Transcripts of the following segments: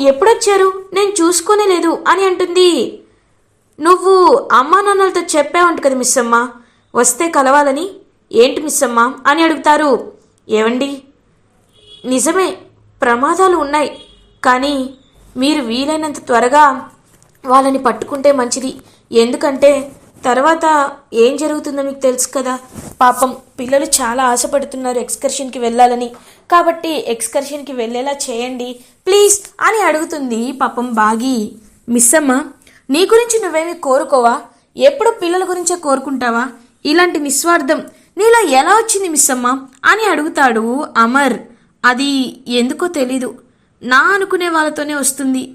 ఎప్పుడొచ్చారు? నేను చూసుకోనే లేదు అని అంటుంది. నువ్వు అమ్మా నాన్నలతో చెప్పావంట కదా మిస్ అమ్మ వస్తే కలవాలని. ఏంటి మిస్ అమ్మ అని అడుగుతారు. ఏవండి? నిజమే ప్రమాదాలు ఉన్నాయి. కానీ మీరు వీలైనంత త్వరగా వాళ్ళని పట్టుకుంటే మంచిది. ఎందుకంటే తర్వాత ఏం జరుగుతుందో మీకు తెలుసు కదా. పాపం పిల్లలు చాలా ఆశపడుతున్నారు ఎక్స్కర్షన్కి వెళ్ళాలని. కాబట్టి ఎక్స్కర్షన్కి వెళ్ళేలా చేయండి ప్లీజ్ అని అడుగుతుంది పాపం బాగి. మిస్ అమ్మ నీ గురించి నువ్వేమి కోరుకోవా? ఎప్పుడు పిల్లల గురించే కోరుకుంటావా? ఇలాంటి నిస్వార్థం నీలో ఎలా వచ్చింది మిస్ అమ్మ అని అడుగుతాడు అమర్. అది ఎందుకో తెలీదు. నా అనుకునే వాళ్ళతోనే వస్తుంది.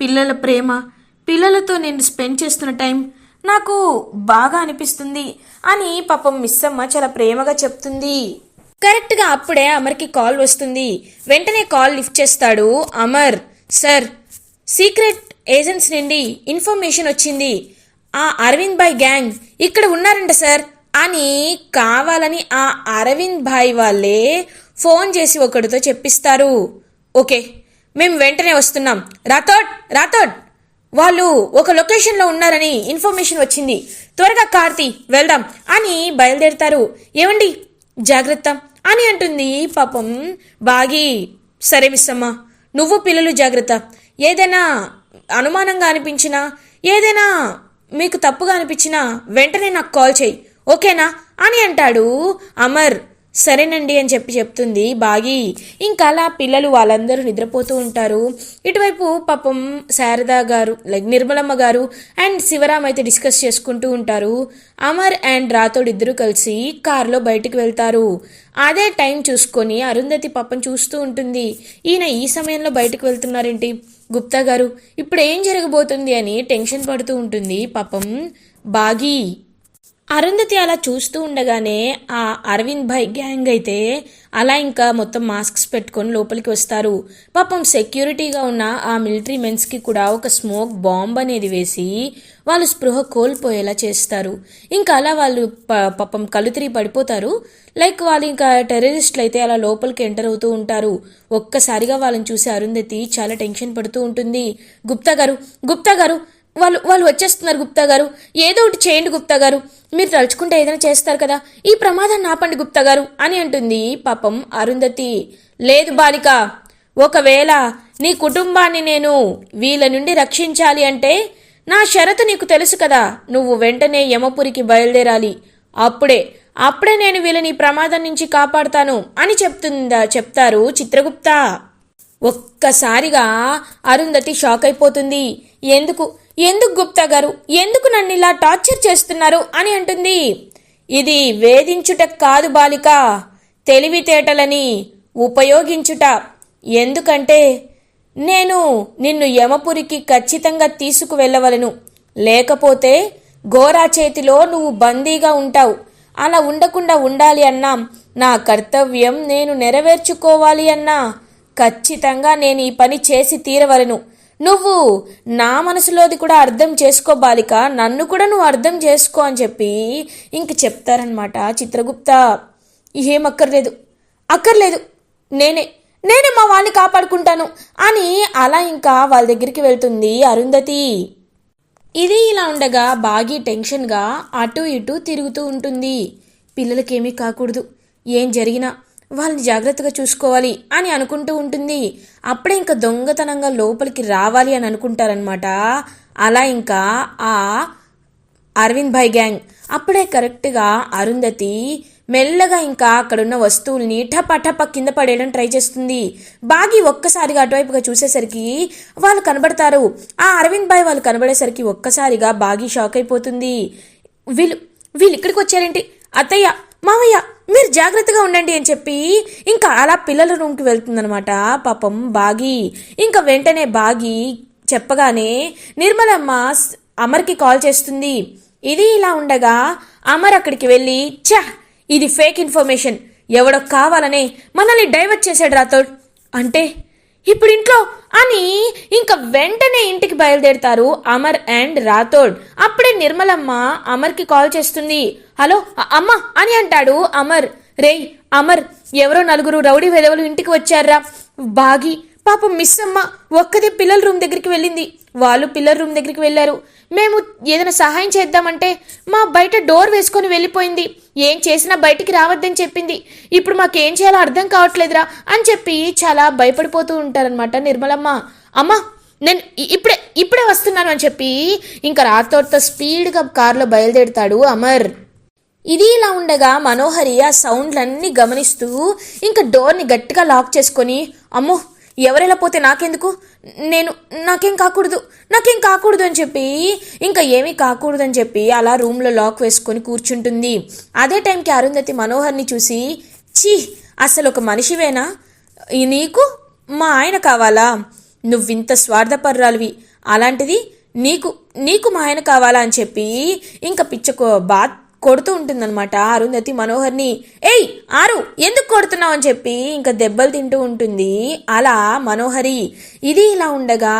పిల్లల ప్రేమ పిల్లలతో నేను స్పెండ్ చేస్తున్న టైం నాకు బాగా అనిపిస్తుంది అని పాపం మిస్ అమ్మ చాలా ప్రేమగా చెప్తుంది. కరెక్ట్గా అప్పుడే అమర్కి కాల్ వస్తుంది. వెంటనే కాల్ లిఫ్ట్ చేస్తాడు. అమర్ సార్ సీక్రెట్ ఏజెంట్స్ నుండి ఇన్ఫర్మేషన్ వచ్చింది. ఆ అరవింద్ భాయ్ గ్యాంగ్ ఇక్కడ ఉన్నారంట సార్. అని కావాలని ఆ అరవింద్ భాయ్ వాళ్ళే ఫోన్ చేసి ఒకడితో చెప్పిస్తారు. ఓకే మేము వెంటనే వస్తున్నాం. రాథోడ్ రాథోడ్ వాళ్ళు ఒక లొకేషన్లో ఉన్నారని ఇన్ఫర్మేషన్ వచ్చింది. త్వరగా కార్తీ వెళ్దాం అని బయలుదేరుతారు. ఏమండి జాగ్రత్త. అని అంటుంది పాపం. బాగి సరే మిస్సమ్మ నువ్వు పిల్లలు జాగ్రత్త. ఏదైనా అనుమానంగా అనిపించినా ఏదైనా మీకు తప్పుగా అనిపించినా వెంటనే నాకు కాల్ చేయి. ఓకేనా? అని అంటాడు అమర్. సరేనండి అని చెప్పి చెప్తుంది బాగి. ఇంకా అలా పిల్లలు వాళ్ళందరూ నిద్రపోతూ ఉంటారు. ఇటువైపు పాపం శారదా గారు లైక్ నిర్మలమ్మ గారు అండ్ శివరామ్ అయితే డిస్కస్ చేసుకుంటూ ఉంటారు. అమర్ అండ్ రాథోడ్ ఇద్దరు కలిసి కారులో బయటికి వెళ్తారు. అదే టైం చూసుకొని అరుంధతి పాపం చూస్తూ ఉంటుంది. ఈయన ఈ సమయంలో బయటకు వెళ్తున్నారేంటి? గుప్తా గారు ఇప్పుడు ఏం జరగబోతుంది అని టెన్షన్ పడుతూ ఉంటుంది పాపం బాగి. అరుంధతి అలా చూస్తూ ఉండగానే ఆ అరవింద్ భాయ్ గ్యాంగ్ అయితే అలా ఇంకా మొత్తం మాస్క్స్ పెట్టుకొని లోపలికి వస్తారు. పాపం సెక్యూరిటీగా ఉన్న ఆ మిలిటరీ మెన్స్కి కూడా ఒక స్మోక్ బాంబ్ అనేది వేసి వాళ్ళు స్పృహ కోల్పోయేలా చేస్తారు. ఇంకా అలా వాళ్ళు ప- పాపం కళ్ళు తిరిగి పడిపోతారు. లైక్ వాళ్ళు ఇంకా టెర్రరిస్టులు అయితే అలా లోపలికి ఎంటర్ అవుతూ ఉంటారు. ఒక్కసారిగా వాళ్ళని చూసి అరుంధతి చాలా టెన్షన్ పడుతూ ఉంటుంది. గుప్తా గారు గుప్తా గారు వాళ్ళు వాళ్ళు వచ్చేస్తున్నారు గుప్తా గారు. ఏదో ఒకటి చేయండి గుప్తా గారు. మీరు తలుచుకుంటే ఏదైనా చేస్తారు కదా. ఈ ప్రమాదాన్ని ఆపండి గుప్తా గారు అని అంటుంది పాపం అరుంధతి. లేదు బాలిక ఒకవేళ నీ కుటుంబాన్ని నేను వీళ్ళ నుండి రక్షించాలి అంటే నా షరతు నీకు తెలుసు కదా. నువ్వు వెంటనే యమపురికి బయలుదేరాలి. అప్పుడే అప్పుడే నేను వీళ్ళని ప్రమాదం నుంచి కాపాడుతాను అని చెప్తుందా చెప్తారు చిత్రగుప్త. ఒక్కసారిగా అరుంధతి షాక్ అయిపోతుంది. ఎందుకు? ఎందుకు గుప్తా గారు? ఎందుకు నన్ను ఇలా టార్చర్ చేస్తున్నారు అని అంటుంది. ఇది వేధించుట కాదు బాలిక. తెలివితేటలని ఉపయోగించుట. ఎందుకంటే నేను నిన్ను యమపురికి ఖచ్చితంగా తీసుకువెళ్ళవలను. లేకపోతే గోరా చేతిలో నువ్వు బందీగా ఉంటావు. అలా ఉండకుండా ఉండాలి అన్నా. నా కర్తవ్యం నేను నెరవేర్చుకోవాలి అన్నా. ఖచ్చితంగా నేను ఈ పని చేసి తీరవలను. నువ్వు నా మనసులోది కూడా అర్థం చేసుకో బాలిక నన్ను కూడా నువ్వు అర్థం చేసుకో అని చెప్పి ఇంక చెప్తారనమాట చిత్రగుప్త. ఏం అక్కర్లేదు అక్కర్లేదు. నేనే. నేనే మా వాళ్ళని కాపాడుకుంటాను అని అలా ఇంకా వాళ్ళ దగ్గరికి వెళ్తుంది అరుంధతి. ఇది ఇలా ఉండగా బాగి టెన్షన్గా అటు ఇటు తిరుగుతూ ఉంటుంది. పిల్లలకేమీ కాకూడదు. ఏం జరిగినా వాళ్ళని జాగ్రత్తగా చూసుకోవాలి అని అనుకుంటూ ఉంటుంది. అప్పుడే ఇంకా దొంగతనంగా లోపలికి రావాలి అని అనుకుంటారనమాట అలా ఇంకా ఆ అరవింద్ భాయ్ గ్యాంగ్. అప్పుడే కరెక్ట్గా అరుంధతి మెల్లగా ఇంకా అక్కడున్న వస్తువుల్ని టపటప కింద పడేయడం ట్రై చేస్తుంది. బాగి ఒక్కసారిగా అటువైపుగా చూసేసరికి వాళ్ళు కనబడతారు. ఆ అరవింద్ భాయ్ వాళ్ళు కనబడేసరికి ఒక్కసారిగా బాగి షాక్ అయిపోతుంది. వీళ్ళు వీళ్ళు ఇక్కడికి వచ్చారేంటి? అత్తయ్య మామయ్య మీరు జాగ్రత్తగా ఉండండి అని చెప్పి ఇంకా అలా పిల్లల రూమ్కి వెళ్తుందనమాట పాపం బాగి. ఇంకా వెంటనే బాగి చెప్పగానే నిర్మలమ్మ అమర్కి కాల్ చేస్తుంది. ఇది ఇలా ఉండగా అమర్ అక్కడికి వెళ్ళి ఛ! ఇది ఫేక్ ఇన్ఫర్మేషన్. ఎవడో కావాలనే మనల్ని డైవర్ట్ చేశాడు రాథోడ్. అంటే ఇప్పుడు ఇంట్లో అని ఇంకా వెంటనే ఇంటికి బయలుదేరుతారు అమర్ అండ్ రాథోడ్. అప్పుడే నిర్మలమ్మ అమర్కి కాల్ చేస్తుంది. హలో అమ్మ అని అంటాడు అమర్. రేయ్ అమర్ ఎవరో నలుగురు రౌడీ వెధవలు ఇంటికి వచ్చారా బాగి పాపం మిస్ అమ్మ ఒక్కదే పిల్లల రూమ్ దగ్గరికి వెళ్ళింది. వాళ్ళు పిల్లల రూమ్ దగ్గరికి వెళ్ళారు. మేము ఏదైనా సహాయం చేద్దామంటే మా బయట డోర్ వేసుకొని వెళ్ళిపోయింది. ఏం చేసినా బయటికి రావద్దని చెప్పింది. ఇప్పుడు మాకేం చేయాలో అర్థం కావట్లేదురా అని చెప్పి చాలా భయపడిపోతూ ఉంటారనమాట నిర్మలమ్మ. అమ్మ నేను ఇప్పుడే ఇప్పుడే వస్తున్నాను అని చెప్పి ఇంకా రాతోతో స్పీడ్గా కారులో బయలుదేరుతాడు అమర్. ఇది ఇలా ఉండగా మనోహరి ఆ సౌండ్లన్నీ గమనిస్తూ ఇంకా డోర్ని గట్టిగా లాక్ చేసుకొని అమ్మో ఎవరెలా పోతే నాకెందుకు? నేను నాకేం కాకూడదు. నాకేం కాకూడదు అని చెప్పి ఇంకా ఏమీ కాకూడదు అని చెప్పి అలా రూమ్లో లాక్ వేసుకొని కూర్చుంటుంది. అదే టైంకి అరుంధతి మనోహర్ని చూసి చీ అసలు ఒక మనిషివేనా? నీకు? మా ఆయన కావాలా? నువ్వింత స్వార్థపర్రాలువి. అలాంటిది నీకు నీకు మా ఆయన కావాలా అని చెప్పి ఇంకా పిచ్చకో బాత్ కొడుతూ ఉంటుందన్నమాట. అరుంధతి మనోహర్ని ఏయ్ ఆరు ఎందుకు కొడుతున్నావు? అని చెప్పి ఇంకా దెబ్బలు తింటూ ఉంటుంది. అలా మనోహరి ఇది ఇలా ఉండగా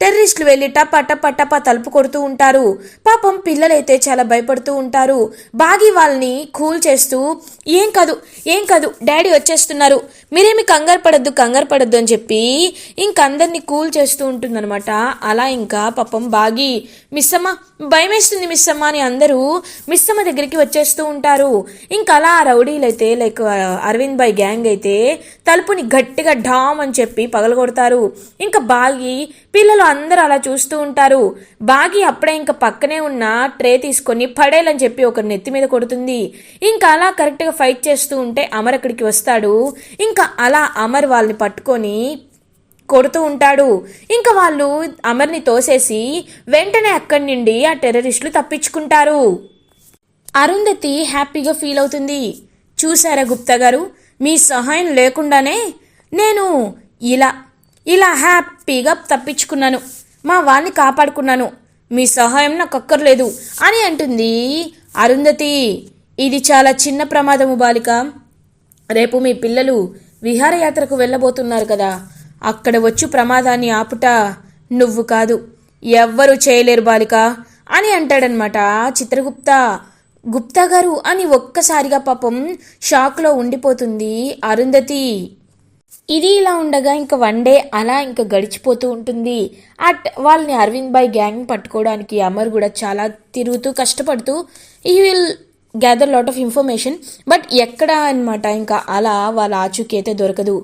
టెర్రరిస్టులు వెళ్ళి టప టప టప తలుపు కొడుతూ ఉంటారు. పాపం పిల్లలైతే చాలా భయపడుతూ ఉంటారు. బాగి వాళ్ళని కూల్ చేస్తూ ఏం కాదు ఏం కాదు డాడీ వచ్చేస్తున్నారు. మీరేమి కంగారు పడద్దు కంగారు పడద్దు అని చెప్పి ఇంకందరినీ కూల్ చేస్తూ ఉంటుందన్నమాట. అలా ఇంకా పాపం బాగి మిస్సమ్మ భయమేస్తుంది మిస్సమ్మ అని అందరూ మిస్సమ్మ దగ్గరికి వచ్చేస్తూ ఉంటారు. ఇంకా అలా రౌడీలైతే లైక్ అరవింద్ బాయ్ గ్యాంగ్ అయితే తలుపుని గట్టిగా డామ్ అని చెప్పి పగలగొడతారు. ఇంకా బాగి పిల్లలు అందరూ అలా చూస్తూ ఉంటారు. బాగి అప్పుడే ఇంకా పక్కనే ఉన్న ట్రే తీసుకొని పడేలని చెప్పి ఒకరి నెత్తి మీద కొడుతుంది. ఇంకా అలా కరెక్ట్గా ఫైట్ చేస్తూ ఉంటే అమర్ అక్కడికి వస్తాడు. ఇంకా అలా అమర్ వాళ్ళని పట్టుకొని కొడుతూ ఉంటాడు. ఇంకా వాళ్ళు అమర్ని తోసేసి వెంటనే అక్కడి నుండి ఆ టెర్రరిస్టులు తప్పించుకుంటారు. అరుంధతి హ్యాపీగా ఫీల్ అవుతుంది. చూసారా గుప్తా గారు? మీ సహాయం లేకుండానే నేను ఇలా ఇలా హ్యాపీగా తప్పించుకున్నాను. మా వాణ్ణి కాపాడుకున్నాను. మీ సహాయం నాకు అక్కర్లేదు అని అంటుంది అరుంధతి. ఇది చాలా చిన్న ప్రమాదము బాలిక. రేపు మీ పిల్లలు విహారయాత్రకు వెళ్ళబోతున్నారు కదా. అక్కడ వచ్చు ప్రమాదాన్ని ఆపుట నువ్వు కాదు. ఎవ్వరూ చేయలేరు బాలిక అని అంటాడనమాట చిత్రగుప్త. గుప్తా గారు అని ఒక్కసారిగా పాపం షాక్లో ఉండిపోతుంది అరుంధతి. ఇది ఇలా ఉండగా ఇంకా వన్ డే అలా ఇంకా గడిచిపోతూ ఉంటుంది. అట్ వాళ్ళని అరవింద్ బాయ్ గ్యాంగ్ పట్టుకోవడానికి అమర్ కూడా చాలా తిరుగుతూ కష్టపడుతూ ఈ will gather lot of information but ఎక్కడ అన్నమాట ఇంకా అలా వాళ్ళ ఆచూకీ అయితే దొరకదు.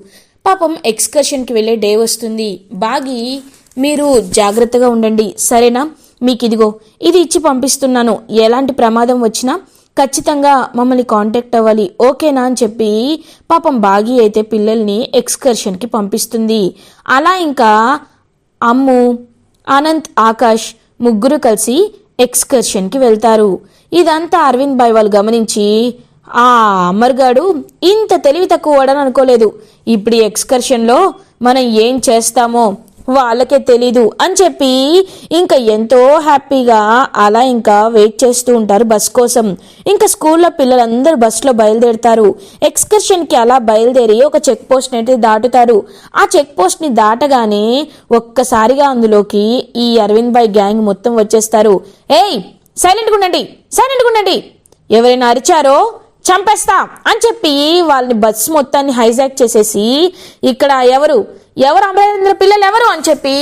పాపం ఎక్స్కర్షన్కి వెళ్ళే డే వస్తుంది. బాగి మీరు జాగ్రత్తగా ఉండండి. సరేనా? మీకు ఇదిగో ఇది ఇచ్చి పంపిస్తున్నాను. ఎలాంటి ప్రమాదం వచ్చినా ఖచ్చితంగా మమ్మల్ని కాంటాక్ట్ అవ్వాలి. ఓకేనా అని చెప్పి పాపం బాగి అయితే పిల్లల్ని ఎక్స్కర్షన్కి పంపిస్తుంది. అలా ఇంకా అమ్ము అనంత్ ఆకాష్ ముగ్గురు కలిసి ఎక్స్కర్షన్కి వెళ్తారు. ఇదంతా అరవింద్ బాయ్ వాళ్ళు గమనించి ఆ అమర్గాడు ఇంత తెలివి తక్కువ వాడని అనుకోలేదు. ఇప్పుడు ఈ ఎక్స్కర్షన్లో మనం ఏం చేస్తామో వాళ్ళకే తెలీదు అని చెప్పి ఇంకా ఎంతో హ్యాపీగా అలా ఇంకా వెయిట్ చేస్తూ ఉంటారు బస్ కోసం. ఇంకా స్కూల్లో పిల్లలందరూ బస్సులో బయలుదేరుతారు. ఎక్స్కర్షన్కి అలా బయలుదేరి ఒక చెక్ పోస్ట్ అయితే దాటుతారు. ఆ చెక్ పోస్ట్ని దాటగానే ఒక్కసారిగా అందులోకి ఈ అరవింద్ బాయ్ గ్యాంగ్ మొత్తం వచ్చేస్తారు. ఏయ్ సైలెంట్గా ఉండండి సైలెంట్గా ఉండండి. ఎవరైనా అరిచారో చంపేస్తా అని చెప్పి వాళ్ళని బస్సు మొత్తాన్ని హైజాక్ చేసేసి ఇక్కడ ఎవరు? ఎవరు అమరేంద్ర పిల్లలు ఎవరు అని చెప్పి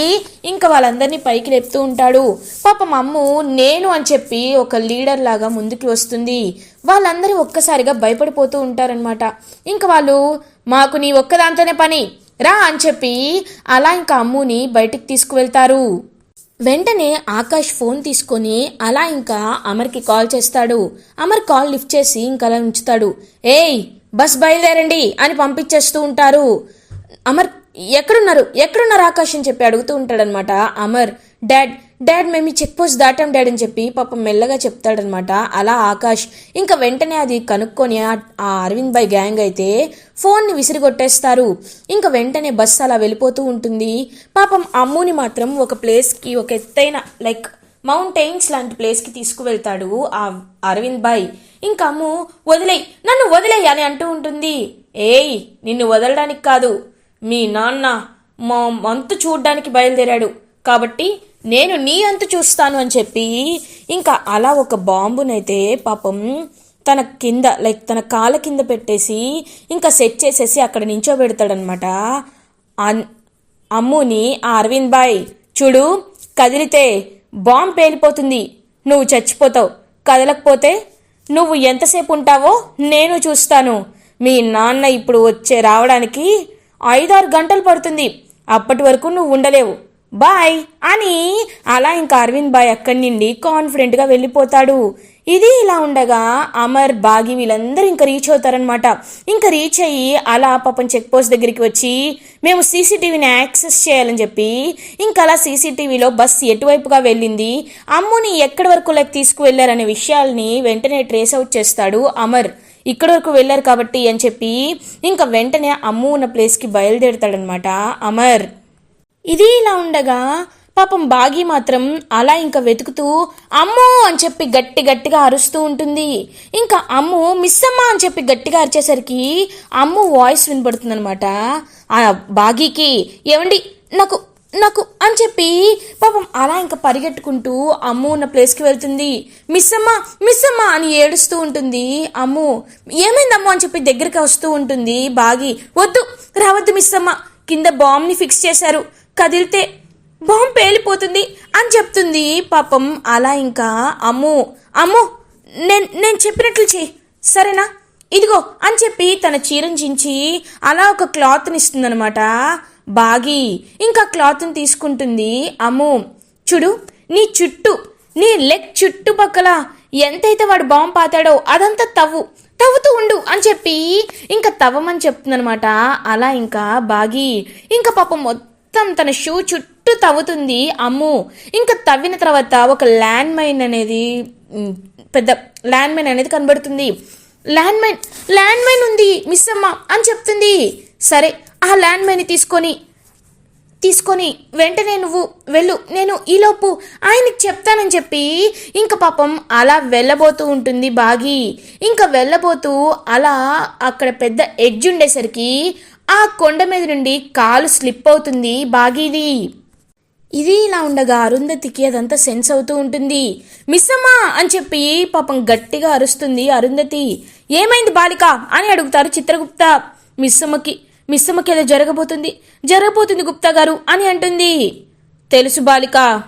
ఇంకా వాళ్ళందరినీ పైకి లేపుతూ ఉంటాడు. పాపం అమ్ము నేను అని చెప్పి ఒక లీడర్ లాగా ముందుకు వస్తుంది. వాళ్ళందరూ ఒక్కసారిగా భయపడిపోతూ ఉంటారనమాట ఇంకా వాళ్ళు మాకు నీ ఒక్కదాంతోనే పని రా అని చెప్పి అలా ఇంకా అమ్ముని బయటికి తీసుకువెళ్తారు. వెంటనే ఆకాష్ ఫోన్ తీసుకొని అలా ఇంకా అమర్కి కాల్ చేస్తాడు. అమర్ కాల్ లిఫ్ట్ చేసి ఇంకా అలా ఉంచుతాడు. ఏయ్ బస్ బయలుదేరండి అని పంపించేస్తూ ఉంటారు. అమర్ ఎక్కడున్నారు? ఎక్కడున్నారు ఆకాష్ అని చెప్పి అడుగుతూ ఉంటాడనమాట అమర్ డాడ్ డాడ్ మేము ఈ చెక్ పోస్ట్ దాటాం డాడ్ అని చెప్పి పాపం మెల్లగా చెప్తాడనమాట అలా ఆకాష్ ఇంకా వెంటనే అది కనుక్కొని ఆ అరవింద్ బాయ్ గ్యాంగ్ అయితే ఫోన్ని విసిరిగొట్టేస్తారు. ఇంకా వెంటనే బస్సు అలా వెళ్ళిపోతూ ఉంటుంది. పాపం అమ్ముని మాత్రం ఒక ప్లేస్కి ఒక ఎత్తైన లైక్ మౌంటైన్స్ లాంటి ప్లేస్కి తీసుకువెళ్తాడు ఆ అరవింద్ బాయ్. ఇంకా అమ్ము వదిలేయి నన్ను వదిలేయి అని అంటూ ఉంటుంది. ఏయ్ నిన్ను వదలడానికి కాదు మీ నాన్న మా అంతు చూడ్డానికి బయలుదేరాడు. కాబట్టి నేను నీ అంతు చూస్తాను అని చెప్పి ఇంకా అలా ఒక బాంబునైతే పాపం తన కింద లైక్ తన కాళ్ళ కింద పెట్టేసి ఇంకా సెట్ చేసేసి అక్కడ నించోబెడతాడనమాట. అన్- అమ్ముని ఆ అరవింద్ బాయ్ చూడు కదిలితే బాంబ్ పేలిపోతుంది. నువ్వు చచ్చిపోతావు. కదలకపోతే నువ్వు ఎంతసేపు ఉంటావో నేను చూస్తాను. మీ నాన్న ఇప్పుడు వచ్చే రావడానికి ఐదారు గంటలు పడుతుంది. అప్పటి వరకు నువ్వు ఉండలేవు. బాయ్! అని అలా ఇంకా అరవింద్ బాయ్ అక్కడి నుండి కాన్ఫిడెంట్గా వెళ్ళిపోతాడు. ఇది ఇలా ఉండగా అమర్ బాగి వీళ్ళందరూ ఇంకా రీచ్ అవుతారనమాట ఇంకా రీచ్ అయ్యి అలా పాపం చెక్ పోస్ట్ దగ్గరికి వచ్చి మేము సీసీటీవీని యాక్సెస్ చేయాలని చెప్పి ఇంకా అలా సీసీటీవీలో బస్ ఎటువైపుగా వెళ్ళింది? అమ్ముని ఎక్కడి వరకు లైక్ తీసుకువెళ్ళారనే విషయాల్ని వెంటనే ట్రేస్ అవుట్ చేస్తాడు అమర్. ఇక్కడ వరకు వెళ్ళారు కాబట్టి అని చెప్పి ఇంకా వెంటనే అమ్ము ఉన్న ప్లేస్కి బయలుదేరుతాడనమాట అమర్. ఇది ఇలా ఉండగా పాపం బాగి మాత్రం అలా ఇంకా వెతుకుతూ అమ్మో అని చెప్పి గట్టి గట్టిగా అరుస్తూ ఉంటుంది. ఇంకా అమ్ము మిస్ అమ్మ అని చెప్పి గట్టిగా అరిచేసరికి అమ్ము వాయిస్ వినపడుతుందనమాట ఆ బాగీకి ఏమండి నాకు నాకు అని చెప్పి పాపం అలా ఇంకా పరిగెట్టుకుంటూ అమ్ము ఉన్న ప్లేస్కి వెళ్తుంది. మిస్ అమ్మ మిస్ అమ్మ అని ఏడుస్తూ ఉంటుంది. అమ్ము ఏమైందమ్ము అని చెప్పి దగ్గరికి వస్తూ ఉంటుంది బాగి. వద్దు రావద్దు మిస్ అమ్మ కింద బాంబ్ని ఫిక్స్ చేశారు. కదిలితే బాంబ్ పేలిపోతుంది అని చెప్తుంది పాపం అలా ఇంకా అమ్ము. అమ్ము నేను నేను చెప్పినట్లు చెయ్యి సరేనా? ఇదిగో అని చెప్పి తన చీరని చించి అలా ఒక క్లాత్ని ఇస్తుందనమాట బాగి ఇంకా క్లాత్ని తీసుకుంటుంది. అమ్ము చూడు నీ చుట్టూ నీ లెగ్ చుట్టుపక్కల ఎంతైతే వాడు బాంబు పాతాడో అదంతా తవ్వు తవ్వుతూ ఉండు అని చెప్పి ఇంకా తవ్వమని చెప్తుందనమాట అలా ఇంకా బాగి ఇంకా పాపం మొత్తం తన షూ చుట్టూ తవ్వుతుంది. అమ్ము ఇంకా తవ్విన తర్వాత ఒక ల్యాండ్ మైన్ అనేది పెద్ద ల్యాండ్ మైన్ అనేది కనబడుతుంది. ల్యాండ్ మైన్ ల్యాండ్ మైన్ ఉంది మిస్ అమ్మ అని చెప్తుంది. సరే ఆ ల్యాండ్ మైన్ తీసుకొని తీసుకొని వెంటనే నువ్వు వెళ్ళు. నేను ఈలోపు ఆయనకి చెప్తానని చెప్పి ఇంకా పాపం అలా వెళ్ళబోతూ ఉంటుంది బాగి. ఇంకా వెళ్ళబోతూ అలా అక్కడ పెద్ద ఎడ్జ్ ఉండేసరికి ఆ కొండ మీద నుండి కాలు స్లిప్ అవుతుంది బాగీది. ఇది ఇలా ఉండగా అరుంధతికి అదంతా సెన్స్ అవుతూ ఉంటుంది. మిస్సమ్మా! అని చెప్పి పాపం గట్టిగా అరుస్తుంది అరుంధతి. ఏమైంది బాలిక? అని అడుగుతారు చిత్రగుప్త. మిస్సమ్మకి మిస్సమ్మకి జరగబోతుంది. జరగబోతుంది గుప్తా గారు అని అంటుంది. తెలుసు బాలిక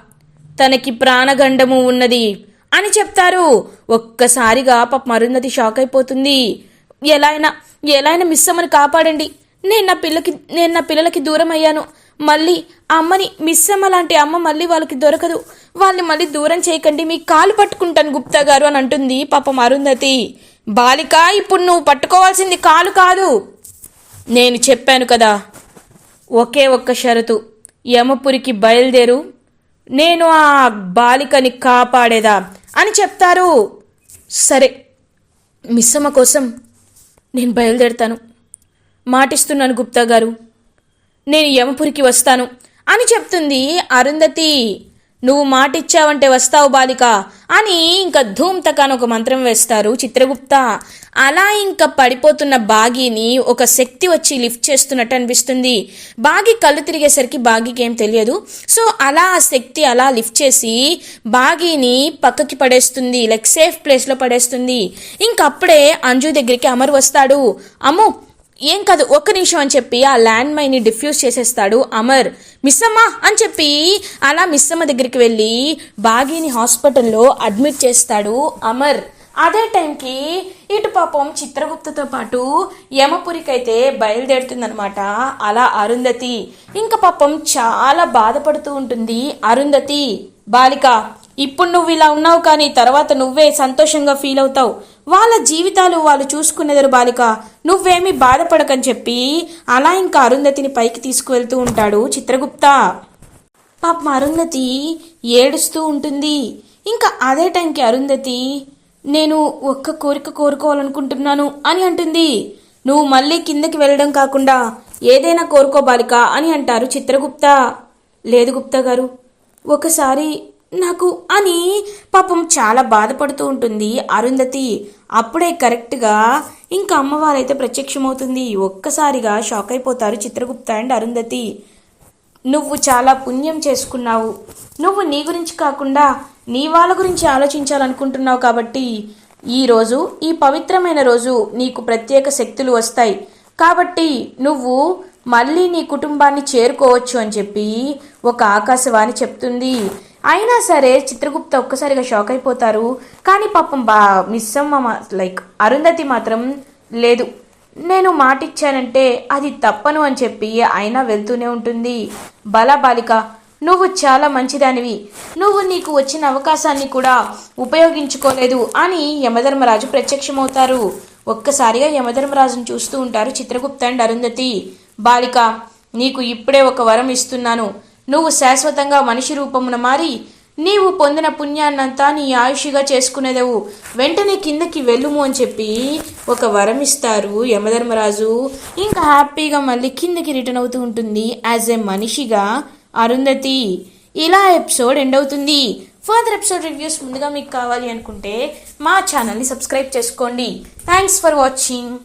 తనకి ప్రాణగండము ఉన్నది అని చెప్తారు. ఒక్కసారిగా పాప మరున్నది షాక్ అయిపోతుంది. ఎలా అయినా ఎలా అయినా మిస్సమ్మని కాపాడండి. నేను నా పిల్లకి నేను నా పిల్లలకి దూరం అయ్యాను. మళ్ళీ అమ్మని మిస్సమ్మ లాంటి అమ్మ మళ్ళీ వాళ్ళకి దొరకదు. వాళ్ళని మళ్ళీ దూరం చేయకండి మీ కాలు పట్టుకుంటాను గుప్తా గారు అని అంటుంది పాపం అరుంధతి బాలిక ఇప్పుడు నువ్వు పట్టుకోవాల్సింది కాలు కాదు. నేను చెప్పాను కదా ఒకే ఒక్క షరతు యమపురికి బయలుదేరు నేను ఆ బాలికని కాపాడేదా అని చెప్తారు. సరే మిస్సమ్మ కోసం నేను బయలుదేరుతాను మాటిస్తున్నాను గుప్తా గారు. నేను యమపురికి వస్తాను అని చెప్తుంది అరుంధతి. నువ్వు మాటిచ్చావంటే వస్తావు బాలిక అని ఇంకా ధూమ్ తకాన్ ఒక మంత్రం వేస్తారు చిత్రగుప్త. అలా ఇంకా పడిపోతున్న బాగీని ఒక శక్తి వచ్చి లిఫ్ట్ చేస్తున్నట్టు అనిపిస్తుంది. బాగి కళ్ళు తిరిగేసరికి బాగీకి ఏం తెలియదు. సో అలా ఆ శక్తి అలా లిఫ్ట్ చేసి బాగీని పక్కకి పడేస్తుంది లైక్ సేఫ్ ప్లేస్లో పడేస్తుంది. ఇంకప్పుడే అంజు దగ్గరికి అమర్ వస్తాడు. అమ్ము ఏం కాదు ఒక్క నిమిషం అని చెప్పి ఆ ల్యాండ్ మైన్ని డిఫ్యూజ్ చేసేస్తాడు అమర్. మిస్సమ్మ అని చెప్పి అలా మిస్సమ్మ దగ్గరికి వెళ్ళి బాగీని హాస్పిటల్లో అడ్మిట్ చేస్తాడు అమర్. అదే టైంకి ఇటు పాపం చిత్రగుప్తతో పాటు యమపురికైతే బయలుదేరుతుందనమాట అలా అరుంధతి. ఇంకా పాపం చాలా బాధపడుతూ ఉంటుంది అరుంధతి. బాలిక ఇప్పుడు నువ్వు ఇలా ఉన్నావు కానీ తర్వాత నువ్వే సంతోషంగా ఫీల్ అవుతావు. వాళ్ళ జీవితాలు వాళ్ళు చూసుకునేదరు బాలిక నువ్వేమీ బాధపడకని చెప్పి అలా ఇంకా అరుంధతిని పైకి తీసుకువెళ్తూ ఉంటాడు చిత్రగుప్త. పాపం అరుంధతి ఏడుస్తూ ఉంటుంది. ఇంకా అదే టైంకి అరుంధతి నేను ఒక్క కోరిక కోరుకోవాలనుకుంటున్నాను అని అంటుంది. నువ్వు మళ్ళీ కిందకి వెళ్ళడం కాకుండా ఏదైనా కోరుకో బాలిక అని అంటారు చిత్రగుప్త. లేదు గుప్తా గారు ఒకసారి నాకు అని పాపం చాలా బాధపడుతూ ఉంటుంది అరుంధతి. అప్పుడే కరెక్ట్గా ఇంకా అమ్మవారైతే ప్రత్యక్షమవుతుంది. ఒక్కసారిగా షాక్ అయిపోతారు చిత్రగుప్త అండ్ అరుంధతి. నువ్వు చాలా పుణ్యం చేసుకున్నావు. నువ్వు నీ గురించి కాకుండా నీ వాళ్ళ గురించి ఆలోచించాలనుకుంటున్నావు కాబట్టి ఈ రోజు ఈ పవిత్రమైన రోజు నీకు ప్రత్యేక శక్తులు వస్తాయి. కాబట్టి నువ్వు మళ్ళీ నీ కుటుంబాన్ని చేరుకోవచ్చు అని చెప్పి ఒక ఆకాశవాణి చెప్తుంది. అయినా సరే చిత్రగుప్త ఒక్కసారిగా షాక్ అయిపోతారు. కానీ పాపం బా మిస్ అమ్మ లైక్ అరుంధతి మాత్రం లేదు. నేను మాటిచ్చానంటే అది తప్పను అని చెప్పి అయినా వెళ్తూనే ఉంటుంది. బల బాలిక నువ్వు చాలా మంచిదానివి. నువ్వు నీకు వచ్చిన అవకాశాన్ని కూడా ఉపయోగించుకోలేదు అని యమధర్మరాజు ప్రత్యక్షమవుతారు. ఒక్కసారిగా యమధర్మరాజును చూస్తూ ఉంటారు చిత్రగుప్త అండ్ అరుంధతి. బాలిక నీకు ఇప్పుడే ఒక వరం ఇస్తున్నాను. నువ్వు శాశ్వతంగా మనిషి రూపమున మారి నీవు పొందిన పుణ్యాన్నంతా నీ ఆయుషిగా చేసుకునేదేవు. వెంటనే కిందకి వెళ్ళుము అని చెప్పి ఒక వరం ఇస్తారు యమధర్మరాజు. ఇంకా హ్యాపీగా మళ్ళీ కిందకి రిటర్న్ అవుతూ ఉంటుంది యాజ్ ఎ మనిషిగా అరుంధతి. ఇలా ఎపిసోడ్ ఎండ్ అవుతుంది. ఫర్దర్ ఎపిసోడ్ రివ్యూస్ ముందుగా మీకు కావాలి అనుకుంటే మా ఛానల్ని సబ్స్క్రైబ్ చేసుకోండి. Thanks for watching.